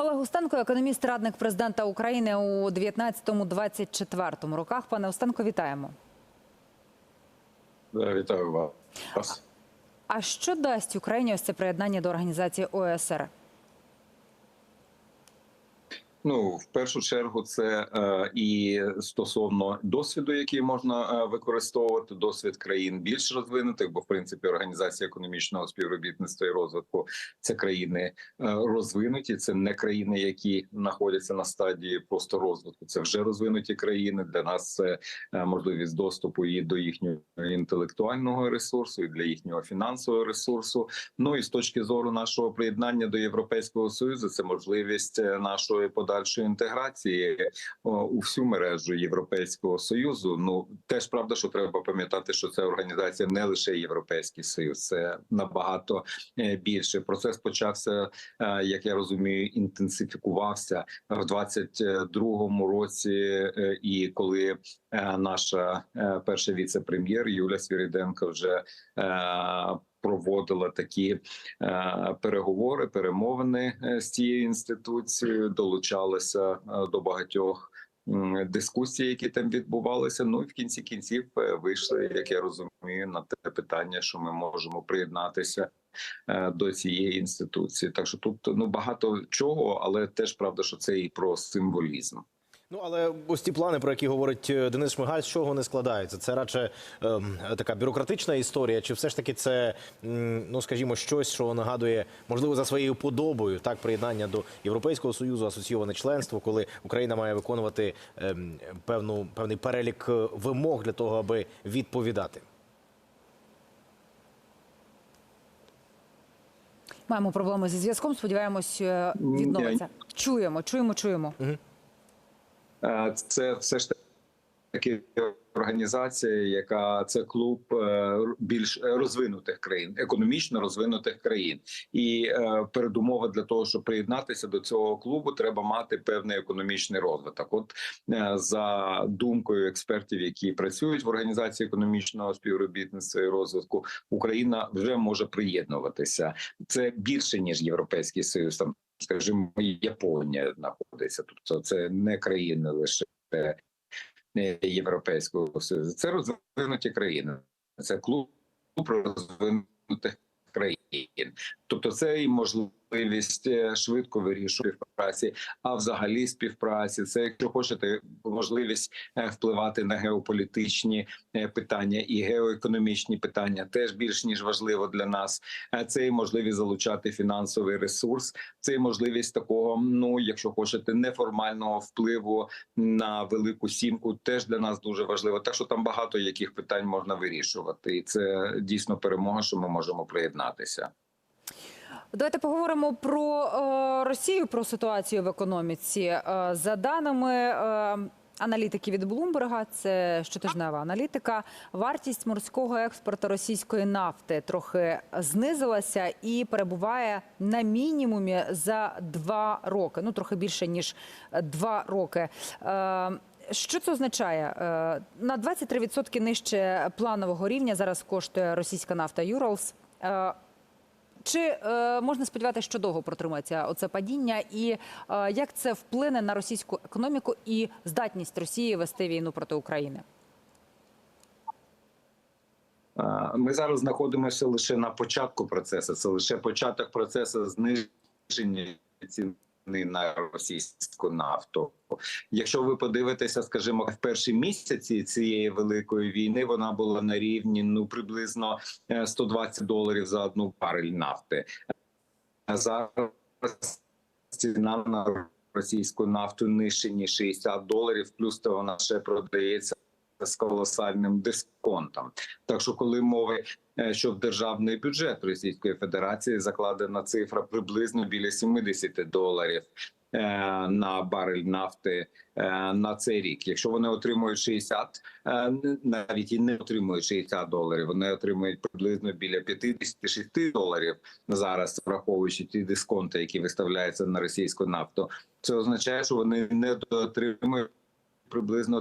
Олег Устенко, економіст, радник президента України у 19-24 роках. Пане Устенко, вітаємо. Да, Вітаю вас. А що дасть Україні ось це приєднання до організації ОСР? Ну, в першу чергу, це е, і стосовно досвіду, який можна е, використовувати, досвід країн більш розвинутих, бо в принципі організація економічного співробітництва і розвитку це країни е, розвинуті, це не країни, які знаходяться на стадії просто розвитку. Це вже розвинуті країни. Для нас це е, можливість доступу і до їхнього інтелектуального ресурсу, і для їхнього фінансового ресурсу. Ну і з точки зору нашого приєднання до Європейського союзу, це можливість е, нашої подальшої інтеграції у всю мережу Європейського союзу. Ну теж правда, що треба пам'ятати, що це організація не лише Європейський Союз, це набагато е, більше. Процес почався, е, як я розумію, інтенсифікувався в 22-му році. е, І коли е, наша е, перша віце-прем'єр Юля Свіріденко вже е, проводила такі е, переговори, перемовини е, з цією інституцією, долучалася е, до багатьох дискусій, які там відбувалися. Ну і в кінці кінців вийшли, як я розумію, на те питання, що ми можемо приєднатися. До цієї інституції, так що тут ну багато чого, але теж правда, що це і про символізм. Ну але ось ті плани, про які говорить е, Денис Шмигаль, з чого вони складаються? Це радше ем, така бюрократична історія, чи все ж таки це м, ну скажімо, щось, що нагадує можливо за своєю подобою так приєднання до Європейського союзу, асоційоване членство, коли Україна має виконувати ем, певну певний перелік е, вимог для того, аби відповідати. Маємо проблеми зі зв'язком. Сподіваємось, е, відновиться. Чуємо, чуємо, чуємо. Е, Це все ж таки організація, яка це клуб е, більш розвинутих країн, економічно розвинутих країн, і е, передумова для того, щоб приєднатися до цього клубу, треба мати певний економічний розвиток. От е, за думкою експертів, які працюють в організації економічного співробітництва і розвитку, Україна вже може приєднуватися. Це більше ніж європейський союз. Там скажімо, Японія знаходиться. Тобто це не країни лише е, Європейського Союзу. Це розвинуті країни. Це клуб розвинутих країн. Тобто, це і можливість е, швидко вирішувати співпраці, а взагалі співпраці. Це, якщо хочете, можливість е, впливати на геополітичні е, питання і геоекономічні питання теж більш ніж важливо для нас. Це і можливість залучати фінансовий ресурс. Це і можливість такого, ну якщо хочете, неформального впливу на велику сімку. Теж для нас дуже важливо. Так що там багато яких питань можна вирішувати, і це дійсно перемога, що ми можемо приєднатися. Давайте поговоримо про е, Росію, про ситуацію в економіці. Е, за даними е, аналітики від Блумберга, це щотижнева аналітика. Вартість морського експорту російської нафти трохи знизилася і перебуває на мінімумі за два роки. Ну трохи більше ніж два роки. Що це означає? На 23% нижче планового рівня зараз коштує російська нафта Юралс. Чи е, можна сподіватися, що довго протримається оце падіння, і е, як це вплине на російську економіку і здатність Росії вести війну проти України? Ми зараз знаходимося лише на початку процесу. Це лише початок процесу зниження ціни на російську нафту. Якщо ви подивитеся, скажімо, в перші місяці цієї великої війни вона була на рівні ну приблизно е, 120 доларів за одну барель нафти. А зараз ціна на російську нафту нижче ніж 60 доларів, плюс то вона ще продається з колосальним дисконтом. Так що, коли мови, е, що в державний бюджет Російської Федерації закладена цифра приблизно біля 70 доларів. е, На барель нафти е, на цей рік. Якщо вони отримують 60, е, навіть і не отримують 60 доларів, вони отримують приблизно біля 56 доларів зараз, враховуючи ті дисконти, які виставляються на російську нафту. Це означає, що вони не отримують приблизно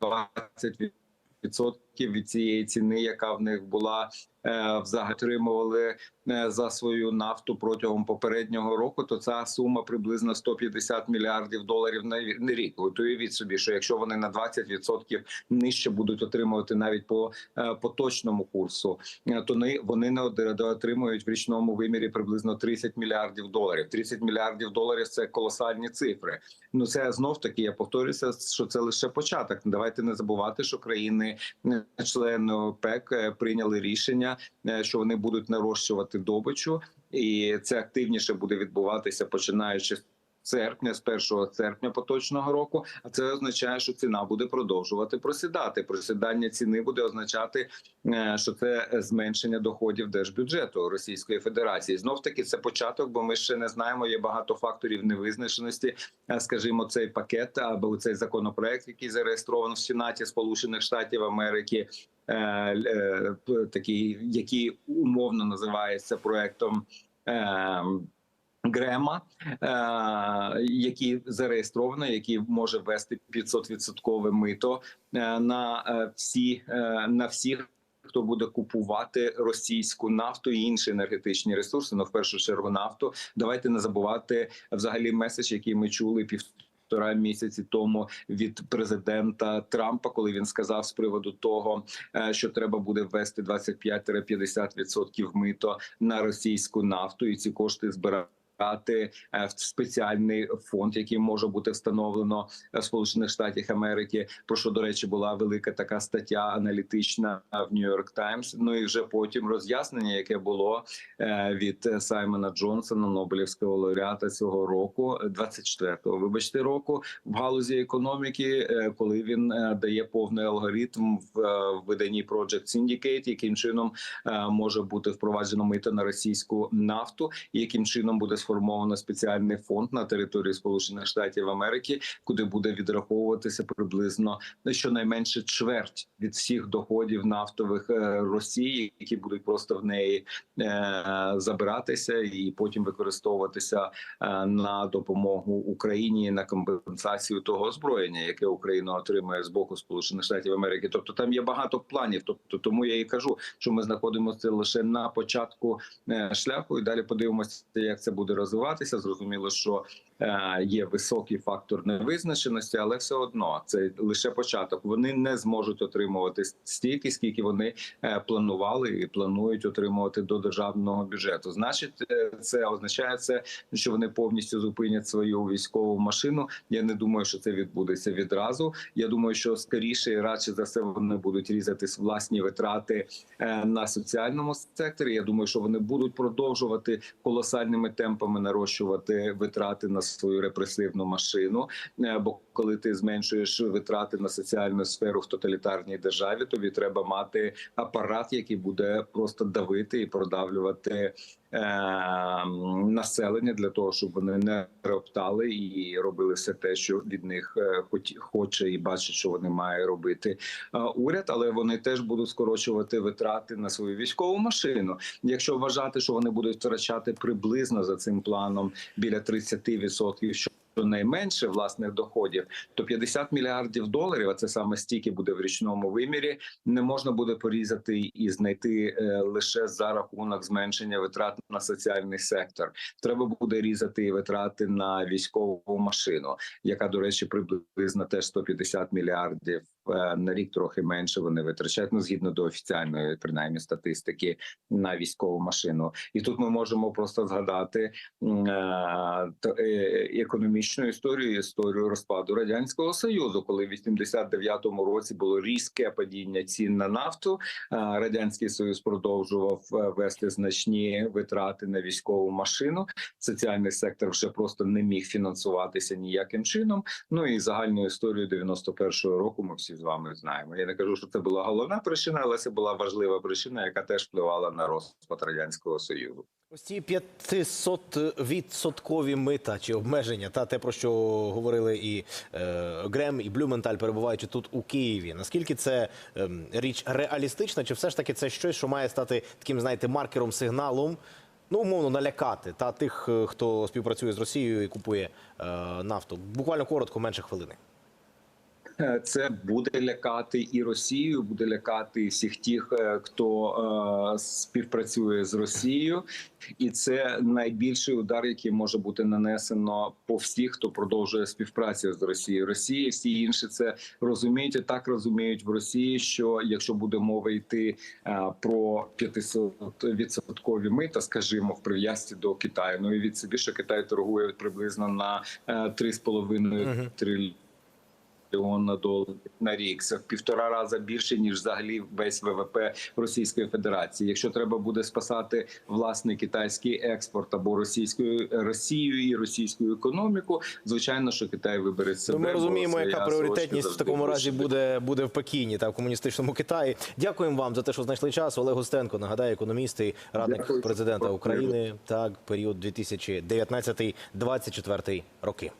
20% від цієї ціни, яка в них була. е, Взагалі отримували е, за свою нафту протягом попереднього року, то ця сума приблизно 150 мільярдів доларів на рі- на рік. Уявіть собі, що якщо вони на 20% нижче будуть отримувати навіть по е, поточному курсу, то вони не отримують в річному вимірі приблизно 30 мільярдів доларів. 30 мільярдів доларів це колосальні цифри. Ну це знов таки я повторюся, що це лише початок. Давайте не забувати, що країни члени ОПЕК е, прийняли рішення, е, що вони будуть нарощувати добичу, і це активніше буде відбуватися починаючи. з Серпня з 1 серпня поточного року, а це означає, що ціна буде продовжувати просідати. Просідання ціни буде означати, е, що це зменшення доходів держбюджету Російської Федерації. Знов таки це початок, бо ми ще не знаємо. Є багато факторів невизначеності. Е, Скажімо, цей пакет або цей законопроект, який зареєстровано в Сенаті Сполучених Штатів Америки. е, Такий, який умовно називається проектом е, Грема, е, який зареєстровано, який може ввести 500% мито е, на е, всі на всіх. Хто буде купувати російську нафту і інші енергетичні ресурси? Ну в першу чергу нафту. Давайте не забувати взагалі меседж, який ми чули півтора місяці тому від президента Трампа, коли він сказав з приводу того, що треба буде ввести 25-50% мито на російську нафту, і ці кошти збирати. Е, В спеціальний фонд, який може бути встановлено в Сполучених Штатах Америки, про що до речі була велика така стаття аналітична в Нью-Йорк Таймс. Ну і вже потім роз'яснення, яке було е, від Саймона Джонсона, Нобелівського лауреата цього року, 24-го, вибачте, року в галузі економіки, е, коли він е, дає повний алгоритм в е, виданні Project Syndicate, яким чином е, може бути впроваджено мито на російську нафту, яким чином буде сформовано спеціальний фонд на території Сполучених Штатів Америки, куди буде відраховуватися приблизно ну, щонайменше чверть від всіх доходів нафтових е, Росії, які будуть просто в неї е, забиратися і потім використовуватися е, на допомогу Україні на компенсацію того озброєння, яке Україна отримує з боку Сполучених Штатів Америки. Тобто там є багато планів. Тобто, тому я і кажу, що ми знаходимося лише на початку шляху, і далі подивимося, як це буде розвиватися. Зрозуміло, що є високий фактор невизначеності, але все одно це лише початок. Вони не зможуть отримувати стільки, скільки вони е, планували і планують отримувати до державного бюджету. Значить, е, це означає це, що вони повністю зупинять свою військову машину. Я не думаю, що це відбудеться відразу. Я думаю, що скоріше і радше за все вони будуть різати власні витрати е, на соціальному секторі. Я думаю, що вони будуть продовжувати колосальними темпами нарощувати витрати на свою репресивну машину. Е, Бо коли ти зменшуєш витрати на соціальну сферу в тоталітарній державі, тобі треба мати апарат, який буде просто давити і продавлювати населення для того, щоб вони не роптали і робили все те, що від них е, хоче і бачить, що вони мають робити е, уряд, але вони теж будуть скорочувати витрати на свою військову машину. Якщо вважати, що вони будуть втрачати приблизно за цим планом біля 30%, що Найменше власних доходів, то 50 мільярдів доларів, а це саме стільки буде в річному вимірі, не можна буде порізати і знайти е, лише за рахунок зменшення витрат на соціальний сектор. Треба буде різати витрати на військову машину, яка, до речі, приблизно теж 150 мільярдів на рік, трохи менше вони витрачають. Ну згідно до офіціальної принаймні статистики на військову машину. І тут ми можемо просто згадати е, е, економічну історію, історію розпаду радянського союзу, коли в 89-му році було різке падіння цін на нафту. е, Радянський Союз продовжував е, вести значні витрати на військову машину. Соціальний сектор вже просто не міг фінансуватися ніяким чином. Ну і загальну історію 91-го року ми всі з вами знаємо. Я не кажу, що це була головна причина, але це була важлива причина, яка теж впливала на розпад радянського союзу. Ось ці 500-відсоткові мита чи обмеження, та те про що говорили і е, Грем, і Блюменталь, перебуваючи тут у Києві. Наскільки це ем, річ реалістична, чи все ж таки це щось, що має стати таким, знаєте, маркером, сигналом? Ну, умовно, налякати та тих, е, хто співпрацює з Росією і купує е, нафту. Буквально коротко, менше хвилини. Це буде лякати і Росію, буде лякати всіх тих, е, хто е, співпрацює з Росією, і це найбільший удар, який може бути нанесено по всіх, хто продовжує співпрацю з Росією. Росія, всі інші це розуміють і так розуміють в Росії, що якщо буде мова йти е, про 500-відсоткові мита, скажімо, в прив'язці до Китаю. Ну і від собі, що Китай торгує приблизно на е, 3,5 трильйони трильйона доларів на рік. Це в півтора рази більше ніж взагалі весь ВВП Російської Федерації. Якщо треба буде спасати власний китайський експорт або російською Росію і російську економіку, звичайно, що Китай вибере себе. Ну, ми розуміємо, яка пріоритетність в такому разі буде, буде в Пекіні та в комуністичному Китаї. Дякуємо вам за те, що знайшли час. Олег Густенко, нагадаю, економіст і радник Дякую. президента України. Так, період 2019-2024 роки.